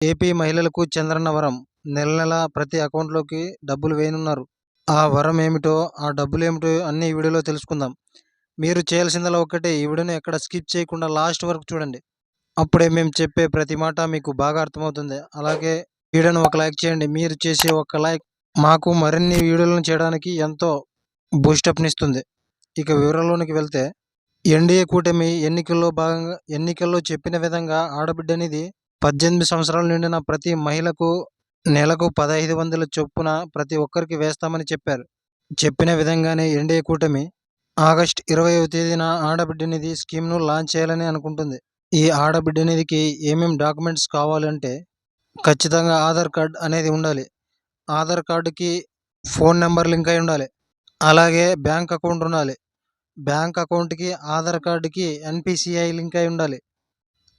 AP మహిళలకు చంద్రన్న వరం. నెల నెల ప్రతి అకౌంట్లోకి డబ్బులు వేయనున్నారు. ఆ వరం ఏమిటో ఆ డబ్బులు ఏమిటో అన్ని ఈ వీడియోలో తెలుసుకుందాం. మీరు చేయాల్సిందలా ఒక్కటే ఈ వీడియోని ఎక్కడ స్కిప్ చేయకుండా లాస్ట్ వరకు చూడండి. అప్పుడే మేము చెప్పే ప్రతి మాట మీకు బాగా అర్థమవుతుంది. అలాగే వీడియోని ఒక లైక్ చేయండి. మీరు చేసే ఒక లైక్ మాకు మరిన్ని వీడియోలను చేయడానికి ఎంతో బూస్టప్నిస్తుంది ఇక వివరాల్లోనికి వెళ్తే ఎన్డీఏ కూటమి ఎన్నికల్లో భాగంగా ఎన్నికల్లో చెప్పిన విధంగా ఆడబిడ్డ అనేది పద్దెనిమిది సంవత్సరాలు నిండిన ప్రతి మహిళకు నెలకు పదహైదు వందల చొప్పున ప్రతి ఒక్కరికి వేస్తామని చెప్పారు. చెప్పిన విధంగానే ఎన్డీఏ కూటమి ఆగస్ట్ ఇరవైవ తేదీన ఆడబిడ్డ నిధి స్కీమ్ను లాంచ్ చేయాలని అనుకుంటుంది. ఈ ఆడబిడ్డ నిధికి ఏమేం డాక్యుమెంట్స్ కావాలంటే ఖచ్చితంగా ఆధార్ కార్డ్ అనేది ఉండాలి. ఆధార్ కార్డుకి ఫోన్ నెంబర్ లింక్ అయి ఉండాలి. అలాగే బ్యాంక్ అకౌంట్ ఉండాలి. బ్యాంక్ అకౌంట్కి ఆధార్ కార్డుకి ఎన్పిసిఐ లింక్ అయి ఉండాలి.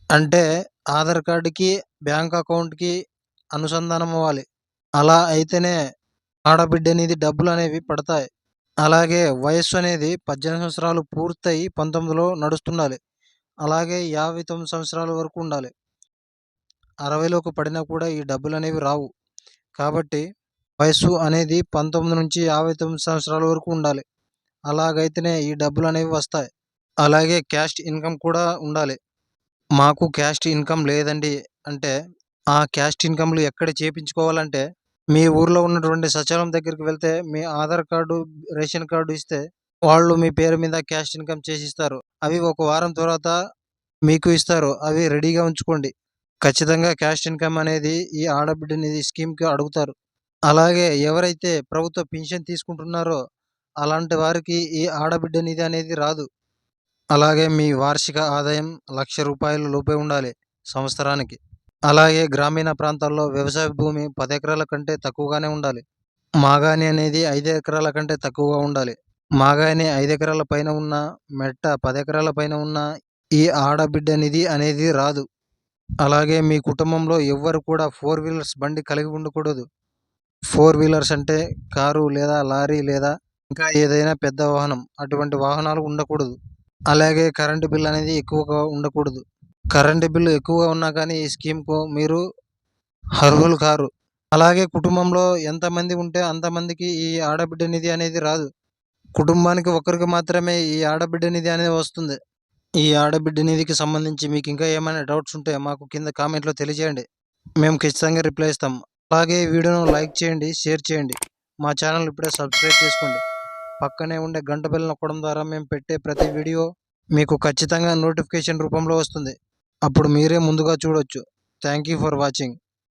అంటే ఆధార్ కార్డుకి బ్యాంక్ అకౌంట్కి అనుసంధానం అవ్వాలి అలా అయితేనే ఆడబిడ్డ అనేది డబ్బులు అనేవి పడతాయి. అలాగే వయస్సు అనేది పద్దెనిమిది సంవత్సరాలు పూర్తయి పంతొమ్మిదిలో నడుస్తుండాలి. అలాగే యాభై తొమ్మిది సంవత్సరాల వరకు ఉండాలి. అరవైలోకి పడినా కూడా ఈ డబ్బులు అనేవి రావు. కాబట్టి వయస్సు అనేది పంతొమ్మిది నుంచి యాభై తొమ్మిది సంవత్సరాల వరకు ఉండాలి. అలాగైతేనే ఈ డబ్బులు అనేవి వస్తాయి. అలాగే క్యాష్ ఇన్కమ్ కూడా ఉండాలి. మాకు క్యాస్ట్ ఇన్కమ్ లేదండి. అంటే ఆ క్యాస్ట్ ఇన్కమ్లు ఎక్కడ చేపించుకోవాలంటే మీ ఊర్లో ఉన్నటువంటి సచివాలయం దగ్గరికి వెళ్తే మీ ఆధార్ కార్డు రేషన్ కార్డు ఇస్తే వాళ్ళు మీ పేరు మీద క్యాస్ట్ ఇన్కమ్ చేసి ఇస్తారు అవి ఒక వారం తర్వాత మీకు ఇస్తారు. అవి రెడీగా ఉంచుకోండి. ఖచ్చితంగా క్యాస్ట్ ఇన్కమ్ అనేది ఈ ఆడబిడ్డ నిధి స్కీమ్కి అడుగుతారు. అలాగే ఎవరైతే ప్రభుత్వ పింఛన్ తీసుకుంటున్నారో అలాంటి వారికి ఈ ఆడబిడ్డ నిధి అనేది రాదు. అలాగే మీ వార్షిక ఆదాయం లక్ష రూపాయల లోపే ఉండాలి సంవత్సరానికి. అలాగే గ్రామీణ ప్రాంతాల్లో వ్యవసాయ భూమి పది ఎకరాల కంటే తక్కువగానే ఉండాలి. మాగాని అనేది ఐదు ఎకరాల కంటే తక్కువగా ఉండాలి. మాగాని ఐదు ఎకరాల పైన ఉన్న మెట్ట పది ఎకరాల పైన ఉన్న ఈ ఆడబిడ్డ నిధి అనేది రాదు. అలాగే మీ కుటుంబంలో ఎవ్వరు కూడా ఫోర్ వీలర్స్ బండి కలిగి ఉండకూడదు. ఫోర్ వీలర్స్ అంటే కారు లేదా లారీ లేదా ఇంకా ఏదైనా పెద్ద వాహనం అటువంటి వాహనాలు ఉండకూడదు. అలాగే కరెంటు బిల్ అనేది ఎక్కువగా ఉండకూడదు. కరెంటు బిల్లు ఎక్కువగా ఉన్నా కానీ ఈ స్కీమ్కు మీరు అర్హులు కారు. అలాగే కుటుంబంలో ఎంతమంది ఉంటే అంతమందికి ఈ ఆడబిడ్డ నిధి అనేది రాదు. కుటుంబానికి ఒకరికి మాత్రమే ఈ ఆడబిడ్డ నిధి అనేది వస్తుంది. ఈ ఆడబిడ్డ నిధికి సంబంధించి మీకు ఇంకా ఏమైనా డౌట్స్ ఉంటే మాకు కింద కామెంట్లో తెలియజేయండి. మేము ఖచ్చితంగా రిప్లై ఇస్తాం. అలాగే వీడియోను లైక్ చేయండి షేర్ చేయండి. మా ఛానల్ ఇప్పుడే సబ్స్క్రైబ్ చేసుకోండి. పక్కనే ఉండే గంట బిల్ నొక్కడం ద్వారా మేము పెట్టే ప్రతి వీడియో మీకు ఖచ్చితంగా నోటిఫికేషన్ రూపంలో వస్తుంది. అప్పుడు మీరే ముందుగా చూడొచ్చు. Thank you for watching.